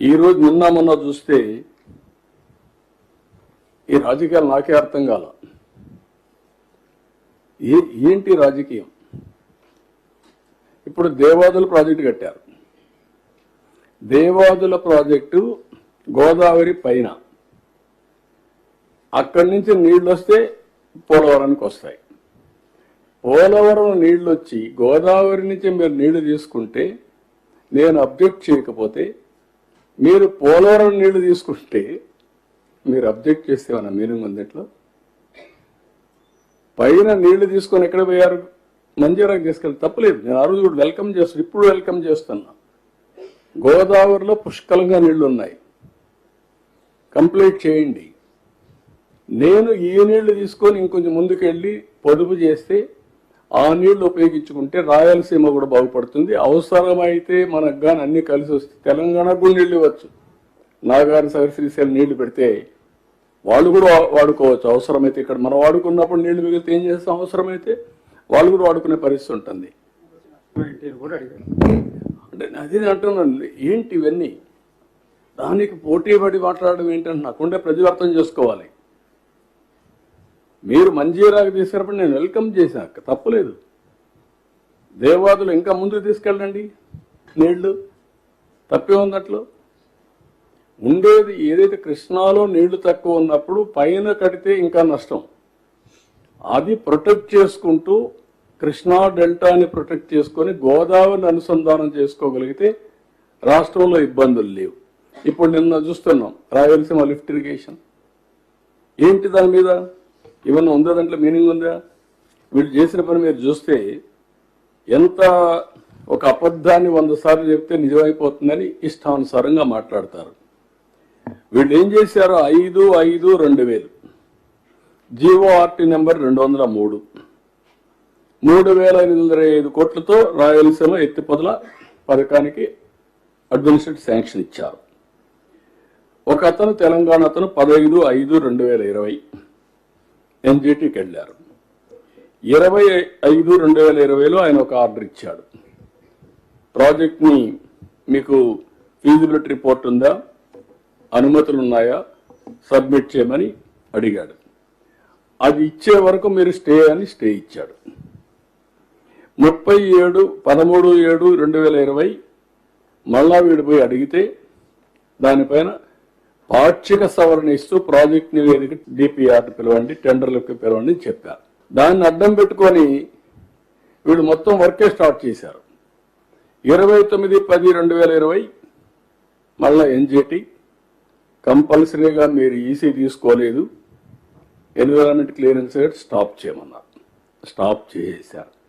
ఈరోజు నిన్న మొన్న చూస్తే ఈ రాజకీయాలు నాకే అర్థం కాల. ఏ ఏంటి రాజకీయం? ఇప్పుడు దేవాదుల ప్రాజెక్టు కట్టారు. దేవాదుల ప్రాజెక్టు గోదావరి పైన. అక్కడి నుంచి నీళ్ళు వస్తే పోలవరానికి వస్తాయి. పోలవరం నీళ్ళు వచ్చి గోదావరి నుంచి మీరు నీళ్ళు తీసుకుంటే నేను అబ్జెక్ట్ చేయకపోతే మీరు పోలవరం నీళ్ళు తీసుకుంటే మీరు అబ్జెక్ట్ చేస్తే ఏమన్నా మీనింగ్ ఉంది పైన నీళ్ళు తీసుకొని ఎక్కడ పోయారు? మంజీరాకి తీసుకెళ్ళి తప్పలేదు. నేను ఆ రోజు కూడా వెల్కమ్ చేస్తాను ఇప్పుడు వెల్కమ్ చేస్తున్నా. గోదావరిలో పుష్కలంగా నీళ్ళు ఉన్నాయి కంప్లీట్ చేయండి. నేను ఈ నీళ్ళు తీసుకొని ఇంకొంచెం ముందుకెళ్ళి పొదుపు చేస్తే ఆ నీళ్ళు ఉపయోగించుకుంటే రాయలసీమ కూడా బాగుపడుతుంది. అవసరమైతే మనకు కానీ అన్ని కలిసి వస్తే తెలంగాణకు కూడా నీళ్ళు ఇవ్వచ్చు. నాగార్జున సాగర్ శ్రీశైలం నీళ్ళు పెడితే వాళ్ళు కూడా వాడుకోవచ్చు. అవసరమైతే ఇక్కడ మనం వాడుకున్నప్పుడు నీళ్ళు మిగిలితే ఏం చేస్తాం? అవసరమైతే వాళ్ళు కూడా వాడుకునే పరిస్థితి ఉంటుంది. కూడా అంటే అదే అంటున్నాను. ఏంటి ఇవన్నీ? దానికి పోటీ పడి మాట్లాడడం ఏంటంటే నాకుండే ప్రజలు అర్థం చేసుకోవాలి. మీరు మంజీరాకు తీసుకున్నప్పుడు నేను వెల్కమ్ చేశాను తప్పలేదు. దేవాదులు ఇంకా ముందుకు తీసుకెళ్ళండి. నీళ్ళు. తప్పే ఉన్నట్లు ఉండేది ఏదైతే కృష్ణాలో నీళ్ళు తక్కువ ఉన్నప్పుడు పైన కడితే ఇంకా నష్టం. అది ప్రొటెక్ట్ చేసుకుంటూ కృష్ణా డెల్టాని ప్రొటెక్ట్ చేసుకొని గోదావరిని అనుసంధానం చేసుకోగలిగితే రాష్ట్రంలో ఇబ్బందులు లేవు. ఇప్పుడు నిన్న చూస్తున్నాం రాయలసీమ లిఫ్ట్ ఇరిగేషన్. ఏంటి దాని మీద? ఏమన్నా ఉందా దాంట్లో మీనింగ్ ఉందా? వీళ్ళు చేసిన పని మీరు చూస్తే ఎంత ఒక అబద్ధాన్ని వంద సార్లు చెప్తే నిజమైపోతుందని ఇష్టానుసారంగా మాట్లాడతారు. వీళ్ళు ఏం చేశారు ఐదు ఐదు రెండు వేలు. జీఓఆర్టీ నెంబర్ రెండు వందల మూడు. మూడు వేల ఎనిమిది వందల ఐదు కోట్లతో రాయలసీమ ఎత్తిపోతల పథకానికి అడ్మినిస్ట్రేటివ్ శాంక్షన్ ఇచ్చారు. ఒక అతను తెలంగాణ అతను పదహైదు ఐదు రెండు వేల ఇరవై. ఎన్జిటికి వెళ్ళారు ఇరవై ఐదు రెండు వేల ఇరవైలో ఆయన ఒక ఆర్డర్ ఇచ్చాడు. ప్రాజెక్ట్ని మీకు ఫీజిబిలిటీ రిపోర్ట్ ఉందా? అనుమతులు ఉన్నాయా సబ్మిట్ చేయమని అడిగాడు. అది ఇచ్చే వరకు మీరు స్టే అని స్టే ఇచ్చాడు. ముప్పై ఏడు పదమూడు ఏడు రెండు వేల ఇరవై మళ్ళా వీడిపోయి అడిగితే దానిపైన పాక్షిక సవరణ ఇస్తూ ప్రాజెక్ట్ నివేదిక డిపిఆర్ పిలవండి టెండర్లకు పిలవండి అని చెప్పారు. దాన్ని అడ్డం పెట్టుకొని వీళ్ళు మొత్తం వర్కే స్టార్ట్ చేశారు. ఇరవై తొమ్మిది పది రెండు వేల ఇరవై మళ్ళా ఎన్జిటి కంపల్సరీగా మీరు ఈసీ తీసుకోలేదు. ఎన్విరాన్మెంట్ క్లియరెన్స్ స్టాప్ చేయమన్నారు. స్టాప్ చేసేసారు